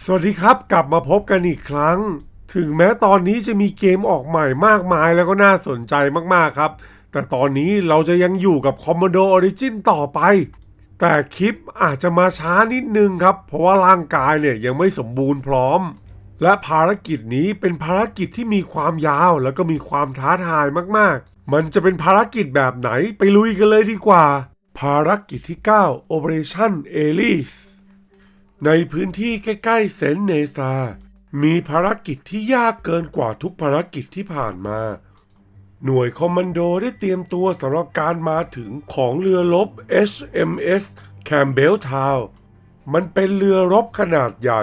สวัสดีครับกลับมาพบกันอีกครั้ง ถึงแม้ตอนนี้จะมีเกมออกใหม่มากมายแล้วก็น่าสนใจมากๆครับ แต่ตอนนี้เราจะยังอยู่กับ Commodore Origin ต่อไป แต่คลิปอาจจะมาช้านิดนึงครับ เพราะว่าร่างกายเนี่ยยังไม่สมบูรณ์พร้อม และภารกิจนี้เป็นภารกิจที่มีความยาวแล้วก็มีความท้าทายมากๆ มันจะเป็นภารกิจแบบไหนไปลุยกันเลยดีกว่า ภารกิจที่ 9 Operation Alice ในพื้นที่ใกล้ๆเซนเนซา มีภารกิจที่ยากเกินกว่าทุกภารกิจที่ผ่านมา หน่วยคอมมานโดได้เตรียมตัวสำหรับการมาถึงของเรือรบ HMS Campbell Town มันเป็นเรือรบขนาดใหญ่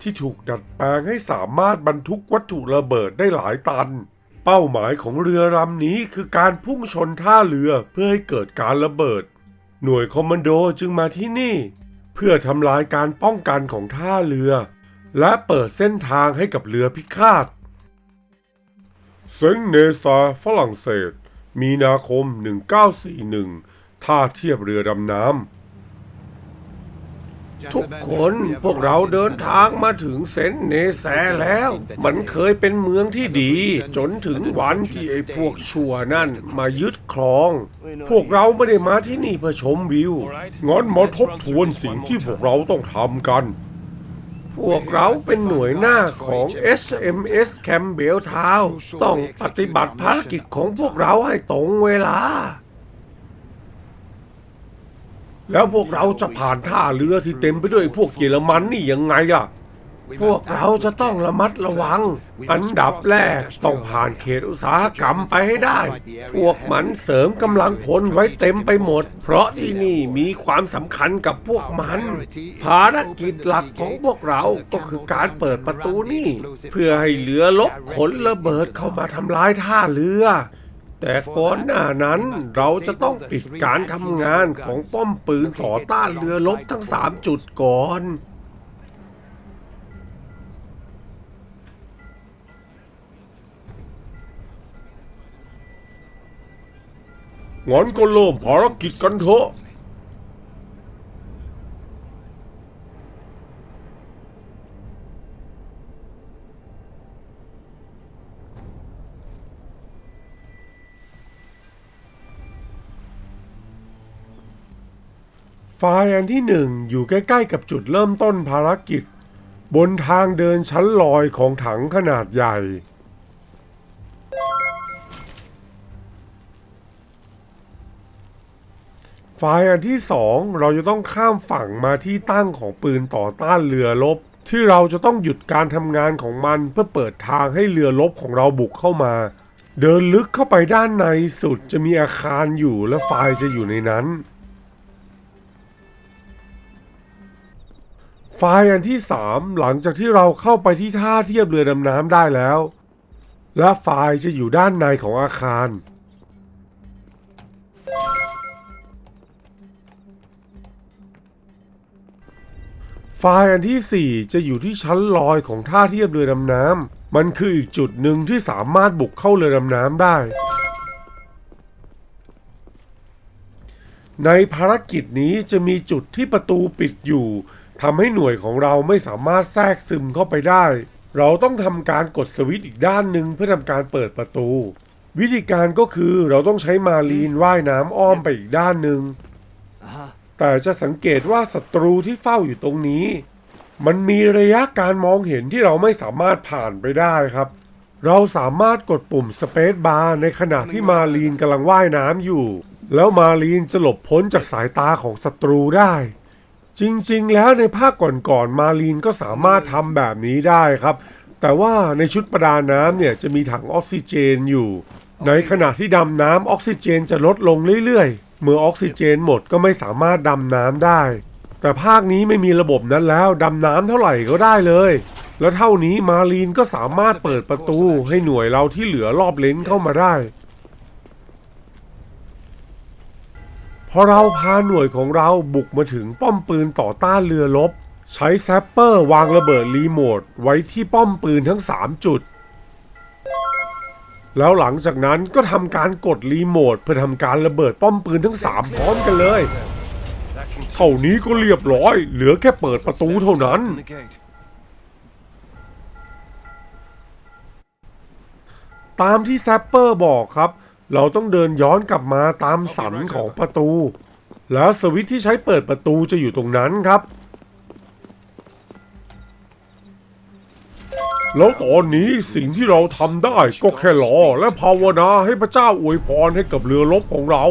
ที่ถูกดัดแปลงให้สามารถบรรทุกวัตถุระเบิดได้หลายตัน เป้าหมายของเรือลำนี้คือการพุ่งชนท่าเรือเพื่อให้เกิดการระเบิด หน่วยคอมมานโดจึงมาที่นี่ เพื่อทำลายการป้องกันของท่าเรือ และเปิดเส้นทางให้กับเรือพิฆาต เซงเนซาฝรั่งเศส มีนาคม 1941 ท่าเทียบเรือดำน้ำ ทุกคนพวกเราเดินทางมาถึงเซนต์เนแซแล้ว มันเคยเป็นเมืองที่ดี จนถึงวันที่ไอ้พวกชั่วนั่นมายึดครอง พวกเราไม่ได้มาที่นี่เพื่อชมวิวงั้นมาทบทวนสิ่งที่พวกเราต้องทำกัน พวกเราเป็นหน่วยหน้าของ SMS Campbell Town ต้องปฏิบัติภารกิจของพวกเราให้ตรงเวลา แล้วพวกเราจะผ่านท่าเรือที่เต็มไปด้วยพวกเยอรมันนี่ยังไงล่ะ พวกเราจะต้องระมัดระวัง อันดับแรกต้องผ่านเขตอุตสาหกรรมไปให้ได้ พวกมันเสริมกำลังพลไว้เต็มไปหมด เพราะที่นี่มีความสำคัญกับพวกมัน ภารกิจหลักของพวกเราก็คือการเปิดประตูนี่ เพื่อให้เรือลบขนระเบิดเข้ามาทำลายท่าเรือ แต่ก่อนหน้านั้นเราจะต้องปิดการทำงานของป้อมปืนต่อต้านเรือลบทั้งสามจุดก่อน งั้นก็เริ่มภารกิจกันเถอะ ไฟล์อันที่หนึ่งอยู่ใกล้ๆกับจุดเริ่มต้นภารกิจ บนทางเดินชั้นลอยของถังขนาดใหญ่ ไฟล์อันที่สองเราจะต้องข้ามฝั่งมาที่ตั้งของปืนต่อต้านเรือรบที่เราจะต้องหยุดการทำงานของมันเพื่อเปิดทางให้เรือรบของเราบุกเข้ามา เดินลึกเข้าไปด้านในสุดจะมีอาคารอยู่และไฟล์จะอยู่ในนั้น ไฟล์อันที่ 3 หลังจากที่เราเข้าไปที่ท่าเทียบเรือดำน้ำได้แล้ว และไฟล์จะอยู่ด้านในของอาคาร ไฟล์อันที่ 4 จะอยู่ที่ชั้นลอยของท่าเทียบเรือดำน้ำมันคืออีกจุดหนึ่งที่สามารถบุกเข้าเรือดำน้ำได้ ในภารกิจนี้จะมีจุดที่ประตูปิดอยู่ ทำให้หน่วยของเราไม่สามารถแทรกซึมเข้าไปได้ เราต้องทำการกดสวิตช์อีกด้านหนึ่งเพื่อทำการเปิดประตู วิธีการก็คือเราต้องใช้มารีนว่ายน้ำอ้อมไปอีกด้านหนึ่งแต่จะสังเกตว่าศัตรูที่เฝ้าอยู่ตรงนี้ มันมีระยะการมองเห็นที่เราไม่สามารถผ่านไปได้ครับ เราสามารถกดปุ่มสเปซบาร์ในขณะที่มารีนกำลังว่ายน้ำอยู่ แล้วมารีนจะหลบพ้นจากสายตาของศัตรูได้ จริงๆ แล้วในภาคก่อนๆ มารีนก็สามารถทำแบบนี้ได้ครับ แต่ว่าในชุดประดาน้ำเนี่ยจะมีถังออกซิเจนอยู่ ในขณะที่ดำน้ำออกซิเจนจะลดลงเรื่อยๆ เมื่อออกซิเจนหมดก็ไม่สามารถดำน้ำได้ แต่ภาคนี้ไม่มีระบบนั้นแล้วดำน้ำเท่าไหร่ก็ได้เลย แล้วเท่านี้มารีนก็สามารถเปิดประตูให้หน่วยเราที่เหลือรอบเลนเข้ามาได้ พอเราพาหน่วยของเราบุกมาถึงป้อมปืนต่อต้านเรือรบใช้แซปเปอร์วางระเบิดรีโมทไว้ที่ป้อมปืนทั้ง 3 จุด แล้วหลังจากนั้นก็ทำการกดรีโมทเพื่อทำการระเบิดป้อมปืนทั้ง 3 พร้อมกันเลย เท่านี้ก็เรียบร้อย เหลือแค่เปิดประตูเท่านั้น ตามที่แซปเปอร์บอกครับ เราต้องเดินย้อนกลับมาตามสันของประตู แล้วสวิตที่ใช้เปิดประตูจะอยู่ตรงนั้นครับ แล้วตอนนี้สิ่งที่เราทำได้ก็แค่รอและภาวนาให้พระเจ้าอวยพรให้กับเรือรบของเรา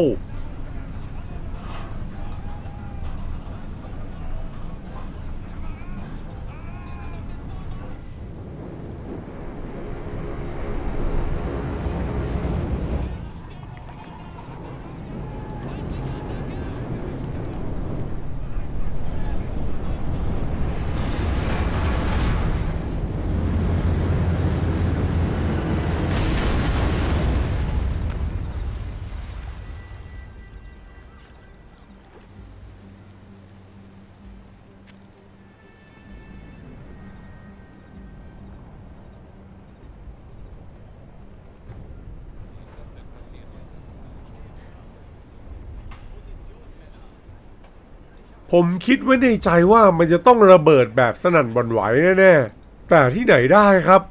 ผมคิดไว้ในใจว่ามันจะต้องระเบิดแบบสนั่นหวั่นไหวแน่ๆ แต่ที่ไหนได้ครับ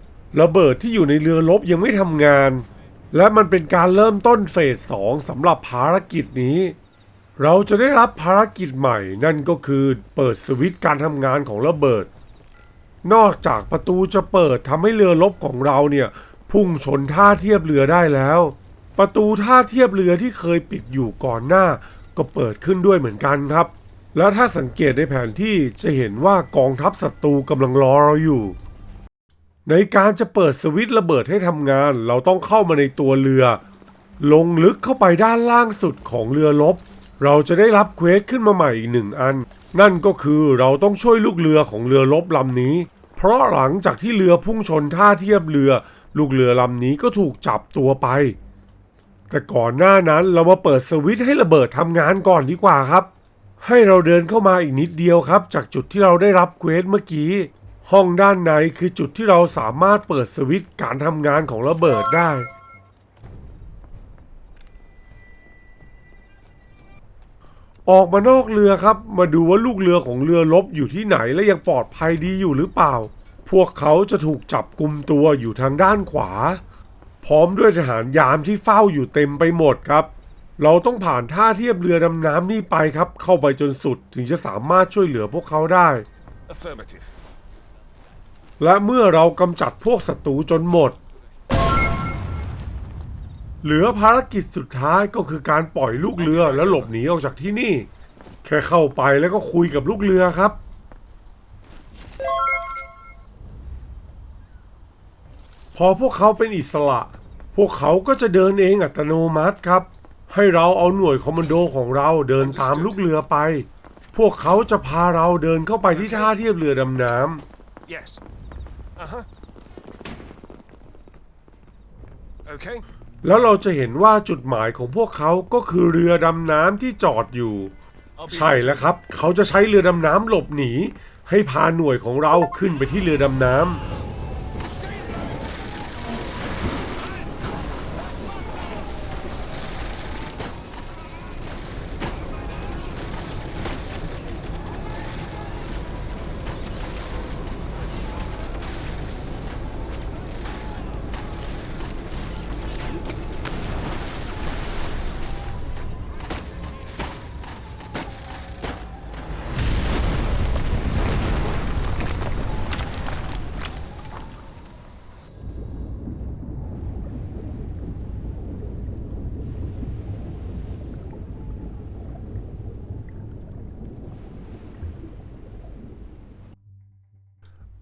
ระเบิดที่อยู่ในเรือรบยังไม่ทำงาน และมันเป็นการเริ่มต้นเฟสสองสำหรับภารกิจนี้ เราจะได้รับภารกิจใหม่ นั่นก็คือเปิดสวิตช์การทำงานของระเบิด นอกจากประตูจะเปิดทำให้เรือรบของเราเนี่ยพุ่งชนท่าเทียบเรือได้แล้ว ประตูท่าเทียบเรือที่เคยปิดอยู่ก่อนหน้า ก็เปิดขึ้นด้วยเหมือนกันครับ แล้วถ้าสังเกตในแผนที่จะเห็นว่ากองทัพศัตรูกำลังรอเราอยู่ ในการจะเปิดสวิตช์ระเบิดให้ทำงาน เราต้องเข้ามาในตัวเรือ ลงลึกเข้าไปด้านล่างสุดของเรือรบเราจะได้รับเควสขึ้นมาใหม่อีกหนึ่งอัน นั่นก็คือเราต้องช่วยลูกเรือของเรือรบลำนี้ เพราะหลังจากที่เรือพุ่งชนท่าเทียบเรือ ลูกเรือลำนี้ก็ถูกจับตัวไป แต่ก่อนหน้านั้นเรามาเปิดสวิตช์ให้ระเบิดทำงานก่อนดีกว่าครับ ให้เราเดินเข้ามาอีกนิดเดียวครับ จากจุดที่เราได้รับเควสเมื่อกี้ ห้องด้านในคือจุดที่เราสามารถเปิดสวิตช์การทำงานของระเบิดได้ ออกมานอกเรือครับ มาดูว่าลูกเรือของเรือรบอยู่ที่ไหนและยังปลอดภัยดีอยู่หรือเปล่า พวกเขาจะถูกจับกลุ่มตัวอยู่ทางด้านขวา พร้อมด้วยทหารยามที่เฝ้าอยู่เต็มไปหมดครับ เราต้องผ่านท่าเทียบเรือดำน้ำนี่ไปครับ เข้าไปจนสุดถึงจะสามารถช่วยเหลือพวกเขาได้ Affirmative. และเมื่อเรากำจัดพวกศัตรูจนหมด เหลือภารกิจสุดท้ายก็คือการปล่อยลูกเรือและหลบหนีออกจากที่นี่ แค่เข้าไปแล้วก็คุยกับลูกเรือครับ พอพวกเขาเป็นอิสระ พวกเขาก็จะเดินเองอัตโนมัติครับ ให้เราเอาหน่วยคอมมานโดของเราเดินตามลูกเรือไป พวกเขาจะพาเราเดินเข้าไปที่ท่าเทียบเรือดำน้ำ Yes. Uh huh. Okay. แล้วเราจะเห็นว่าจุดหมายของพวกเขาก็คือเรือดำน้ำที่จอดอยู่ I'll be ใช่แล้วครับ เขาจะใช้เรือดำน้ำหลบหนี ให้พาหน่วยของเราขึ้นไปที่เรือดำน้ำ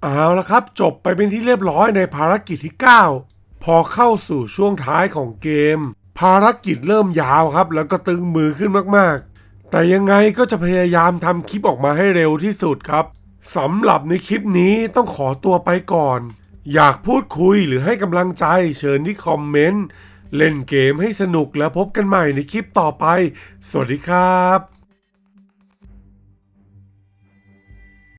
เอาละครับ จบไปเป็นที่เรียบร้อยในภารกิจที่ 9 พอเข้าสู่ช่วงท้ายของเกม ภารกิจเริ่มยาวครับ แล้วก็ตึงมือขึ้นมากๆ แต่ยังไงก็จะพยายามทำคลิปออกมาให้เร็วที่สุดครับสำหรับในคลิปนี้ต้องขอตัวไปก่อน อยากพูดคุยหรือให้กำลังใจเชิญที่คอมเมนต์ เล่นเกมให้สนุกแล้วพบกันใหม่ในคลิปต่อไป สวัสดีครับ